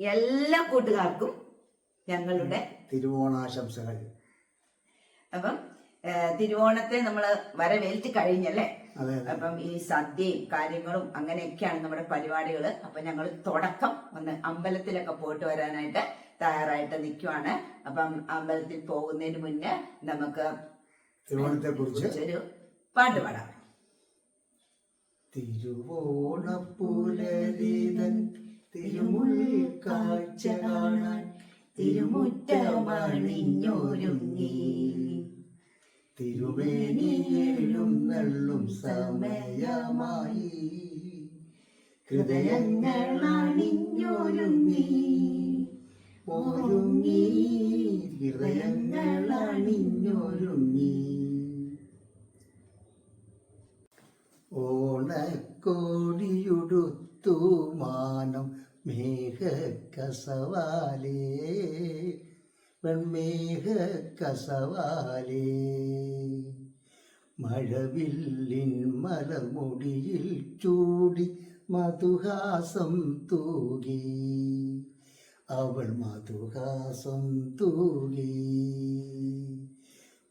എല്ലാ കൂട്ടുകാർക്കും ഞങ്ങളുടെ തിരുവോണാശംസകൾ. അപ്പം തിരുവോണത്തെ നമ്മൾ വരവേൽറ്റ് കഴിഞ്ഞല്ലേ? അപ്പം ഈ സദ്യയും കാര്യങ്ങളും അങ്ങനെയൊക്കെയാണ് നമ്മുടെ പരിപാടികൾ അപ്പൊ ഞങ്ങൾ തുടക്കം ഒന്ന് അമ്പലത്തിലൊക്കെ പോയിട്ട് വരാനായിട്ട് തയ്യാറായിട്ട് നിൽക്കുവാണ് അപ്പം അമ്പലത്തിൽ പോകുന്നതിന് മുന്നേ നമുക്ക് തിരുവോണത്തെ കുറിച്ച് ഒരു പാട്ട് പാടാം. തിരുവോണപ്പുലരിതൻ തിരുമുൾ കാഴ്ച കാണാൻ തിരുമുറ്റമണിഞ്ഞൊരുങ്ങി. തിരുവേണിയേഴും നള്ളും സമയമായി ഹൃദയങ്ങളണിഞ്ഞൊരുങ്ങി. ഒരുങ്ങി ഹൃദയങ്ങളണിഞ്ഞൊരുങ്ങി. ഓണക്കോടിയുടുത്തു മാനം മേഘക്കസവാലേ. വെൺമേഘക്കസവാലേ. മഴവില്ലിൻ മലമുടിയിൽ ചൂടി മധുഹാസം തൂകി. അവൾ മധുഹാസം തൂകി.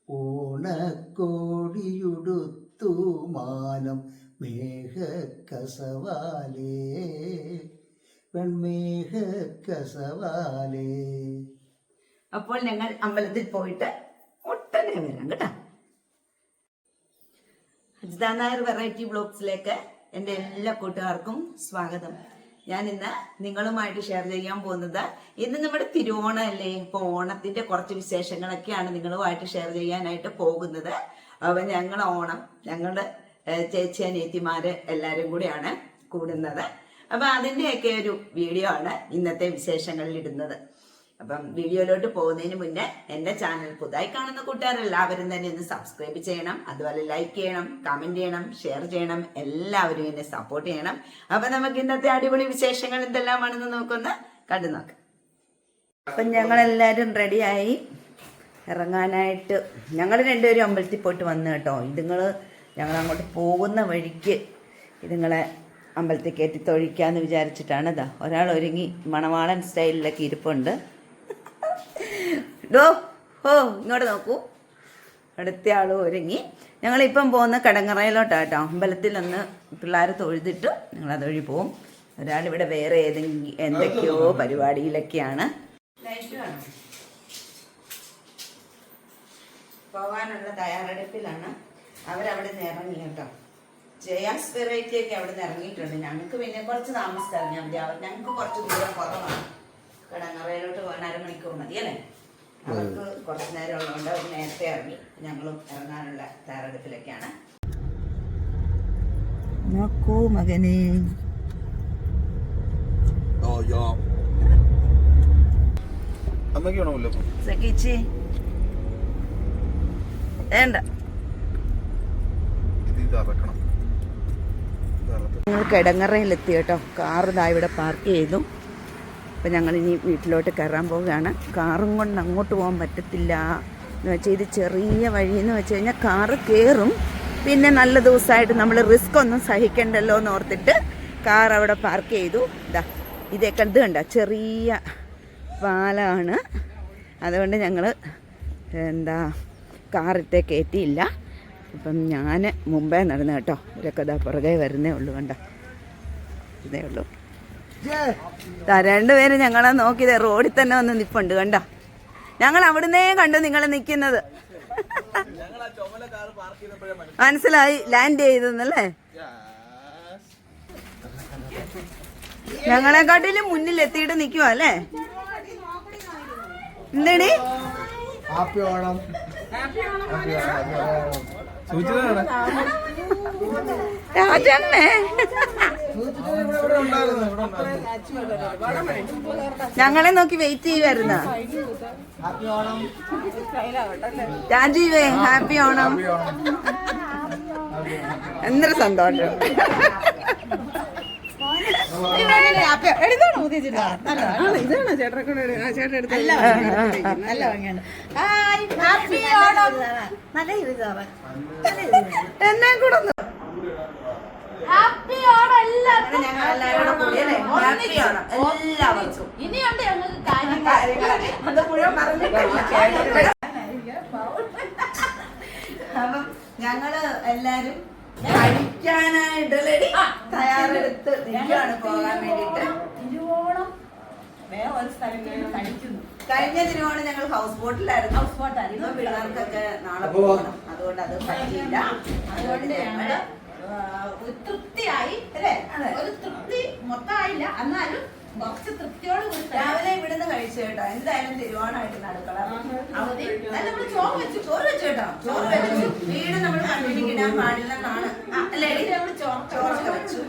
ഓണക്കോടിയുടുത്തു മാനം മേഘക്കസവാലേ വെൺമേഘ കസവാലേ അപ്പോൾ ഞങ്ങൾ അമ്പലത്തിൽ പോയിട്ട് ഒട്ടനെ വരാം കേട്ടോ. അജിത നായർ വെറൈറ്റി ബ്ലോഗ്സിലേക്ക് എന്റെ എല്ലാ കൂട്ടുകാർക്കും സ്വാഗതം. ഞാൻ ഇന്ന് നിങ്ങളുമായിട്ട് ഷെയർ ചെയ്യാൻ പോകുന്നത് ഇന്ന് നമ്മുടെ തിരുവോണം അല്ലേ? ഇപ്പൊ ഓണത്തിന്റെ കുറച്ച് വിശേഷങ്ങളൊക്കെയാണ് നിങ്ങളുമായിട്ട് ഷെയർ ചെയ്യാനായിട്ട് പോകുന്നത്. അപ്പൊ ഞങ്ങൾ ഓണം ഞങ്ങളുടെ ചേച്ചി അനിയത്തിമാര് എല്ലാരും കൂടിയാണ് കൂടുന്നത്. അപ്പൊ അതിന്റെയൊക്കെ ഒരു വീഡിയോ ആണ് ഇന്നത്തെ വിശേഷങ്ങളിൽ ഇടുന്നത്. അപ്പം വീഡിയോയിലോട്ട് പോകുന്നതിന് മുന്നേ എന്റെ ചാനൽ പുതുതായി കാണുന്ന കൂട്ടുകാർ എല്ലാവരും തന്നെ ഒന്ന് സബ്സ്ക്രൈബ് ചെയ്യണം അതുപോലെ ലൈക്ക് ചെയ്യണം കമന്റ് ചെയ്യണം ഷെയർ ചെയ്യണം എല്ലാവരും എന്നെ സപ്പോർട്ട് ചെയ്യണം. അപ്പൊ നമുക്ക് ഇന്നത്തെ അടിപൊളി വിശേഷങ്ങൾ എന്തെല്ലാമാണെന്ന് നമുക്കൊന്ന് കണ്ടു നോക്കാം. അപ്പം ഞങ്ങളെല്ലാവരും റെഡിയായി. ഇറങ്ങാനായിട്ട് ഞങ്ങൾ രണ്ടുപേരും അമ്പലത്തിൽ പോയിട്ട് വന്നു കേട്ടോ. ഇതുങ്ങൾ ഞങ്ങൾ അങ്ങോട്ട് പോകുന്ന വഴിക്ക് ഇതുങ്ങളെ അമ്പലത്തിൽ കയറ്റി തൊഴിക്കാന്ന് വിചാരിച്ചിട്ടാണ് ഇതാ ഒരാൾ ഒരുങ്ങി മണവാളൻ സ്റ്റൈലിലൊക്കെ ഇരിപ്പുണ്ട്. ഡോ ഓ ഇങ്ങോട്ട് നോക്കൂ. അടുത്ത ആൾ ഒരുങ്ങി. ഞങ്ങളിപ്പം പോകുന്ന കടങ്ങറയിലോട്ടാണ് കേട്ടോ. അമ്പലത്തിൽ ഒന്ന് പിള്ളേർ തൊഴുതിട്ട് ഞങ്ങൾ അതുവഴി പോവും. ഒരാളിവിടെ വേറെ ഏതെങ്കിലും എന്തൊക്കെയോ പരിപാടിയിലൊക്കെയാണ്. പോകാനുള്ള തയ്യാറെടുപ്പിലാണ്. അവരവിടെ നിന്ന് ഇറങ്ങി കേട്ടോ. ജയാസ് വെറൈറ്റി ഒക്കെ അവിടെ നിന്ന് ഇറങ്ങിയിട്ടുണ്ട്. ഞങ്ങൾക്ക് പിന്നെ കുറച്ച് താമസിച്ച് ഇറങ്ങിയാൽ മതി അവർ ഞങ്ങൾക്ക് കുറച്ച് ദൂരം കുറവാണ്. കടങ്ങറയിലോട്ട് പോകാൻ അരമണിക്കൂർ മതി അല്ലേ? അവർക്ക് കുറച്ച് നേരം ഉള്ളതുകൊണ്ട് അവർ നേരത്തെ ഇറങ്ങി. ഞങ്ങളും ഇറങ്ങാനുള്ള തയ്യാറെടുപ്പിലൊക്കെയാണ് നോക്കൂ മകനെ. ja. അമ്മയ്ക്ക് വേണമല്ലോ ഇപ്പം. സഖിച്ചി. വേണ്ട. ഞങ്ങൾ കിടങ്ങറയിലെത്തി കേട്ടോ. കാറ് ഇതാ ഇവിടെ പാർക്ക് ചെയ്തു. അപ്പം ഞങ്ങൾ ഇനി വീട്ടിലോട്ട് കയറാൻ പോവുകയാണ്. കാറും കൊണ്ട് അങ്ങോട്ട് പോകാൻ പറ്റത്തില്ല എന്ന് വെച്ചാൽ ഇത് ചെറിയ വഴിയെന്ന് വെച്ച് കഴിഞ്ഞാൽ കാറ് കയറും പിന്നെ നല്ല ദിവസമായിട്ട് നമ്മൾ റിസ്ക് ഒന്നും സഹിക്കണ്ടല്ലോ എന്ന് ഓർത്തിട്ട് കാർ അവിടെ പാർക്ക് ചെയ്തു. ഇതാ ഇതൊക്കെ ഇത് കണ്ട? ചെറിയ പാലമാണ് അതുകൊണ്ട് ഞങ്ങൾ എന്താ കാറിത്തെ കയറ്റിയില്ല. അപ്പം ഞാൻ മുമ്പേ നടന്നു കേട്ടോ. ഇവരൊക്കെ ഇതാ പുറകെ വരുന്നേ ഉള്ളൂ കണ്ട? ഇതേ ഉള്ളൂ. രണ്ടുപേര് ഞങ്ങളെ നോക്കിയത് റോഡിൽ തന്നെ വന്ന് നിൽപ്പുണ്ട് കണ്ട? ഞങ്ങൾ അവിടുന്നേ കണ്ടു നിങ്ങൾ നിൽക്കുന്നത് മനസ്സിലായി? ലാൻഡ് ചെയ്തെന്നല്ലേ? ഞങ്ങളെക്കാട്ടിലും മുന്നിൽ എത്തിയിട്ട് നിൽക്കുവാ അല്ലേ? എന്തേടി? ഹാപ്പി ഓണം. രാജണ്ണേ. ഞങ്ങളെ നോക്കി വെയിറ്റ് ചെയ്യുവായിരുന്ന? ഹാപ്പി ഓണം രാജീവേ ഹാപ്പി ഓണം. എന്തൊരു സന്തോഷം. കൂടെ ഒന്ന്. ഹാപ്പി ഓണം എല്ലാവർക്കും. ഞങ്ങൾ എല്ലാവരും കൂടെ കൂടി അല്ലേ? ഹാപ്പി ഓണം. എല്ലാവർക്കും. ഇനി കാര്യങ്ങളൊക്കെ. അത് മുഴുവൻ പറഞ്ഞിട്ടില്ല. അപ്പം ഞങ്ങൾ എല്ലാരും കഴിക്കാനായിട്ട് തയ്യാറെടുത്ത് നിൽക്കുകയാണ് പോകാൻ വേണ്ടിട്ട് വേറെ ഒരു സ്ഥലങ്ങളിൽ കഴിക്കുന്നു കഴിഞ്ഞ ദിനമാണ് ഞങ്ങൾ ഹൗസ് ബോട്ടിലായിരുന്നു ഹൗസ് ബോട്ടായിരുന്നു. പിള്ളേർക്കൊക്കെ നാളെ പോകണം. അതുകൊണ്ട് അത് പറ്റിയില്ല. അതുകൊണ്ട് ഞങ്ങൾ തൃപ്തിയായി അല്ലേ? ഒരു തൃപ്തി മൊത്തമായില്ല. എന്നാലും കുറച്ച് തൃപ്തിയോട് കൂടി രാവിലെ ഇവിടുന്ന് കഴിച്ചു കേട്ടോ. എന്തായാലും തിരുവോണമായിട്ട് നടക്കള അവധി. അല്ല നമ്മൾ ചോറ് വെച്ചു. ചോറ് വെച്ചു കേട്ടോ. ചോറ് വെച്ചു. വീട് നമ്മൾ കണ്ടിരിക്കാൻ പാടില്ലെന്നാണ്. അല്ലേ നമ്മൾ ചോറ് ചോറ് ചോറൊക്കെ വെച്ചു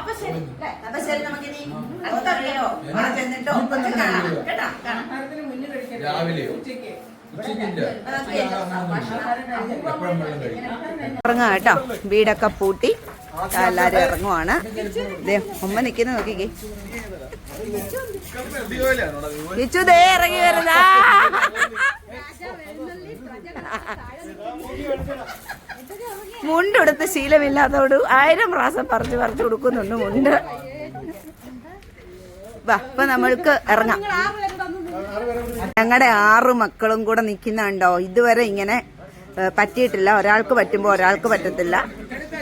അപ്പൊ ശരി അല്ലേ? അപ്പൊ ശരി നമുക്കിനി അടുത്തറിയോ അവിടെ ചെന്നിട്ടോ ഒക്കെ കാണാം. കേട്ടോ? കാണാം. രാവിലെയോ? വീടൊക്കെ പൂട്ടി. എല്ലാരും ഇറങ്ങുവാണ്. ദേ ഉമ്മ നിക്കുന്ന നോക്കിക്കേ. ദേ ഇറങ്ങി വരുന്നാ. മുണ്ടെടുത്ത് ശീലമില്ലാത്തോട് ആയിരം പ്രാവശ്യം പറഞ്ഞു പറഞ്ഞു കൊടുക്കുന്നുണ്ട് മുണ്ട്. വാ ഇപ്പൊ നമ്മൾക്ക് ഇറങ്ങാം. ഞങ്ങളുടെ ആറ് മക്കളും കൂടെ നിൽക്കുന്നുണ്ടോ ഇതുവരെ ഇങ്ങനെ പറ്റിയിട്ടില്ല. ഒരാൾക്ക് പറ്റുമ്പോ ഒരാൾക്ക് പറ്റത്തില്ല.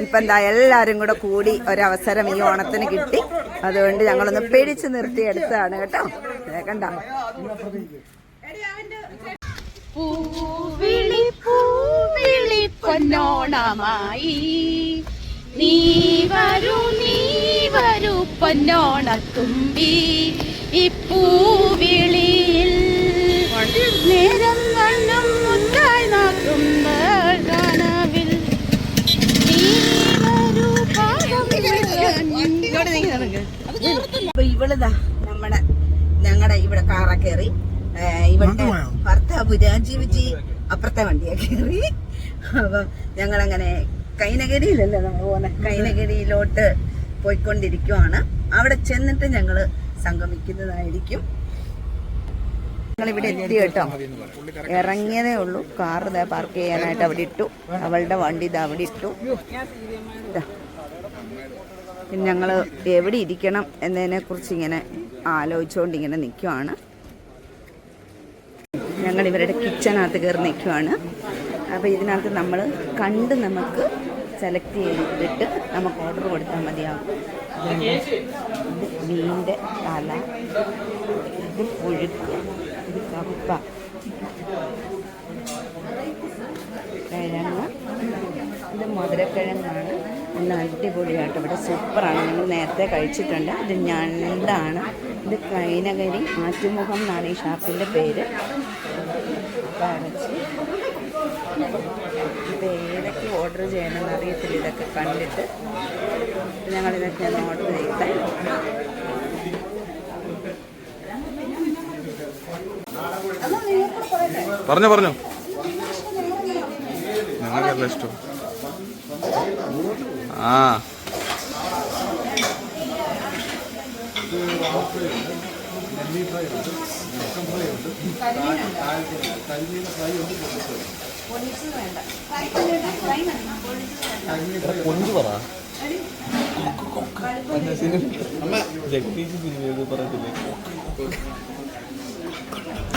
ഇപ്പൊ എന്താ എല്ലാരും കൂടെ കൂടി ഒരവസരം ഈ ഓണത്തിന് കിട്ടി. അതുകൊണ്ട് ഞങ്ങളൊന്ന് പിടിച്ചു നിർത്തിയെടുത്തതാണ് കേട്ടോ. കേക്കണ്ട പൊന്നോണമായി. നീ വരൂ നീ വരൂ പൊന്നോണത്തുമ്പി. ഇപ്പൂവിളി പൂവിളിയിൽ നേരം വണ്ണം മുന്നായി നോക്കുന്ന കനവിൽ ഇവളിതാ നമ്മുടെ ഞങ്ങളുടെ ഇവിടെ കാറ കയറി ഇവളുടെ ഭർത്താവ് രാജീവ്ജി അപ്പുറത്തെ വണ്ടിയാ കയറി. അപ്പം ഞങ്ങളങ്ങനെ കൈനഗരിയിലല്ലേ നമ്മൾ പോകുന്നത് കൈനഗരിയിലോട്ട് പോയിക്കൊണ്ടിരിക്കുവാണ്. അവിടെ ചെന്നിട്ട് ഞങ്ങൾ സംഗമിക്കുന്നതായിരിക്കും. ഞങ്ങളിവിടെ എത്തി കേട്ടോ. ഇറങ്ങിയതേ ഉള്ളൂ. കാർ ഇതാ പാർക്ക് ചെയ്യാനായിട്ട് അവിടെ ഇട്ടു. അവളുടെ വണ്ടി ഇതാ അവിടെ ഇട്ടു. പിന്നെ ഞങ്ങൾ എവിടെ ഇരിക്കണം എന്നതിനെ കുറിച്ച് ഇങ്ങനെ ആലോചിച്ചുകൊണ്ട് ഇങ്ങനെ നിൽക്കുവാണ് ഞങ്ങൾ ഇവരുടെ കിച്ചണകത്ത് കയറി നിൽക്കുവാണ് അപ്പോൾ ഇതിനകത്ത് നമ്മൾ കണ്ട് നമുക്ക് സെലക്ട് ചെയ്തിട്ട് നമുക്ക് ഓർഡർ കൊടുത്താൽ മതിയാവും. ഇത് മീന്റെ തല ഇത് പുഴുക്ക് ഇത് കപ്പ. കിഴങ്ങ് ഇത് മധുരക്കിഴങ്ങാണ്. നല്ല അടിപൊളിയായിട്ട് ഇവിടെ സൂപ്പറാണ് ഞങ്ങൾ നേരത്തെ കഴിച്ചിട്ടുണ്ട്. ഇത് ഞണ്ടാണ്. ഇത് കൈനകരി ആറ്റുമുഖം എന്നാണ് ഈ ഷാപ്പിന്റെ പേര്. അടച്ച് ഇത് ഏതൊക്കെ ഓർഡർ ചെയ്യണമെന്ന് അറിയത്തില്ല. ഇതൊക്കെ കണ്ടിട്ട് ഞങ്ങളിതൊക്കെ ഓർഡർ ചെയ്തേ പറഞ്ഞോ പറഞ്ഞോ. ഞങ്ങൾക്കല്ല ഇഷ്ടം. ആ. കൊഞ്ചു പറ ജഗദീഷ് സിനിമ പറയത്തില്ലേ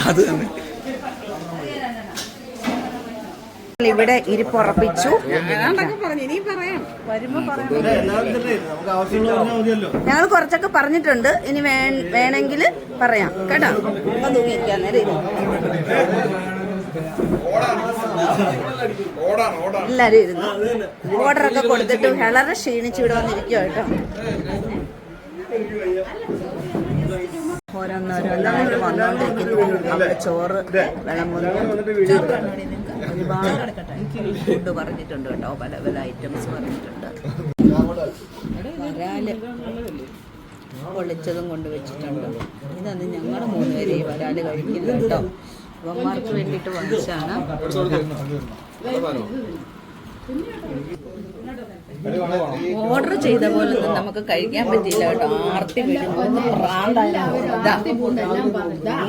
അത് തന്നെ. ഇവിടെ ഇരിപ്പുറപ്പിച്ചു. ഞങ്ങൾ കുറച്ചൊക്കെ പറഞ്ഞിട്ടുണ്ട്. ഇനി വേണമെങ്കിൽ പറയാം. കേട്ടോ? തൂങ്ങിയിരിക്കാൻ നേരം. എല്ലാരും ഇരുന്നു? ഓർഡറൊക്കെ കൊടുത്തിട്ട് വളരെ ക്ഷീണിച്ച് ഇവിടെ വന്നിരിക്കുക കേട്ടോ. ഓരോന്നോരോന്നായിട്ട് വന്നോണ്ടിരിക്കുന്നു. അവിടെ ചോറ് വിളമ്പുന്നു. ഒരുപാട് ഫുഡ് പറഞ്ഞിട്ടുണ്ട് കേട്ടോ. പല പല ഐറ്റംസ് പറഞ്ഞിട്ടുണ്ട്. വരാൽ പൊള്ളിച്ചതും കൊണ്ട് വെച്ചിട്ടുണ്ട്. ഇതന്ന് ഞങ്ങൾ മൂന്നുപേരെ ഈ വരാൽ കഴിക്കുന്നത് കേട്ടോ. ഇവന്മാർക്ക് വേണ്ടിയിട്ട് വാങ്ങിച്ചാണ് ഓർഡർ ചെയ്ത പോലെ ഒന്നും നമുക്ക് കഴിക്കാൻ പറ്റില്ല കേട്ടോ. ആർത്തി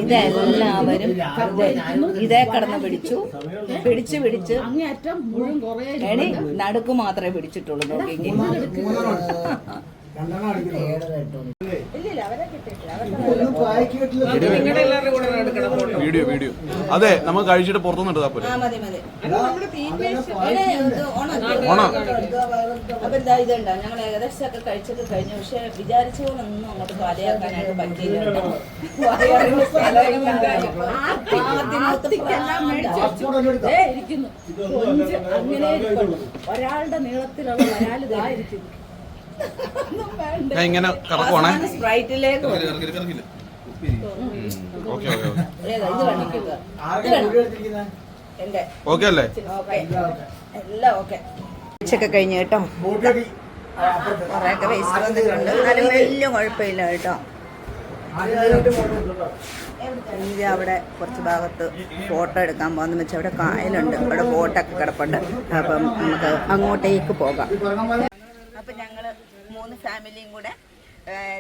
ഇതെല്ലാവരും ഇതേ. കടന്ന് പിടിച്ചു. പിടിച്ച് പിടിച്ച്. എണി എടി നടുക്ക് മാത്രമേ പിടിച്ചിട്ടുള്ളൂ. നോക്കിയെങ്കിൽ ഒന്നും പായ്ക്കിട്ടില്ല വീഡിയോ വീഡിയോ. അതെ നമ്മൾ കഴിച്ചിട്ട് പുറത്തുനിന്ന് എടുത്താൽ പോലെ ആ മതി മതി. ഓണോ അപ്പൊ എന്താ ഇതുണ്ടോ? ഞങ്ങൾ ഏകദേശം ഒക്കെ കഴിച്ചൊക്കെ കഴിഞ്ഞു. പക്ഷെ വിചാരിച്ച പോലെ ഒന്നും അങ്ങോട്ട് പാലയാക്കാനായിട്ട് പറ്റിയില്ല. അങ്ങനെ ഒരാളുടെ നീളത്തിലുള്ള ഇങ്ങനെ കറക്കുവാണേ. സ്പ്രൈറ്റിലേക്ക് ഓക്കെ അല്ലേ? ഓക്കെ. എല്ലാം ഓക്കെ. ഉച്ചയൊക്കെ കഴിഞ്ഞ കേട്ടോ. കുറെയൊക്കെ വന്നിട്ടുണ്ട് എന്നാലും വലിയ കുഴപ്പമില്ല കേട്ടോ. അവിടെ കുറച്ച് ഭാഗത്ത് ഫോട്ടോ എടുക്കാൻ പോകുന്ന. വെച്ചാൽ അവിടെ കായലുണ്ട്. അവിടെ ബോട്ടൊക്കെ കിടപ്പുണ്ട്. അപ്പം നമുക്ക് അങ്ങോട്ടേക്ക് പോകാം. അപ്പം ഞങ്ങൾ മൂന്ന് ഫാമിലിയും കൂടെ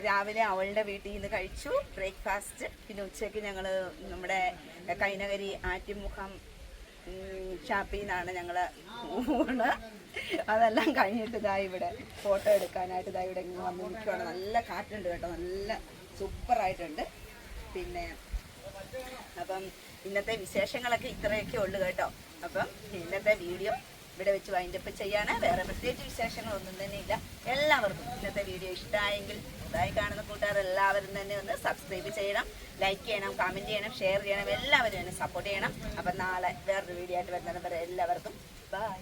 രാവിലെ അവളുടെ വീട്ടിൽ നിന്ന് കഴിച്ചു. ബ്രേക്ക്ഫാസ്റ്റ്. പിന്നെ ഉച്ചയ്ക്ക് ഞങ്ങൾ നമ്മുടെ കൈനകരി ആറ്റിമുഖം ഷാപ്പിൽ നിന്നാണ് ഞങ്ങൾ ഊണ് അതെല്ലാം കഴിഞ്ഞിട്ട് ഇതാ ഇവിടെ ഫോട്ടോ എടുക്കാനായിട്ട് ഇതാ ഇവിടെ ഇങ്ങനെ വന്ന് നിൽക്കുവാണ് നല്ല കാറ്റുണ്ട് കേട്ടോ. നല്ല സൂപ്പറായിട്ടുണ്ട്. പിന്നെ അപ്പം ഇന്നത്തെ വിശേഷങ്ങളൊക്കെ ഇത്രയൊക്കെ ഉള്ളു കേട്ടോ. അപ്പം ഇന്നത്തെ വീഡിയോ ഇവിടെ വെച്ച് വൈൻഡപ്പ് ചെയ്യാണ്. വേറെ പ്രത്യേകിച്ച് വിശേഷങ്ങളൊന്നും തന്നെ ഇല്ല. എല്ലാവർക്കും ഇന്നത്തെ വീഡിയോ ഇഷ്ടമായെങ്കിൽ ഇതായി കാണുന്ന കൂട്ടുകാർ എല്ലാവരും തന്നെ ഒന്ന് സബ്സ്ക്രൈബ് ചെയ്യണം. ലൈക്ക് ചെയ്യണം കമന്റ് ചെയ്യണം ഷെയർ ചെയ്യണം. എല്ലാവരും എന്നെ സപ്പോർട്ട് ചെയ്യണം. അപ്പം നാളെ വേറൊരു വീഡിയോ ആയിട്ട് വരുന്നവരെ എല്ലാവർക്കും ബൈ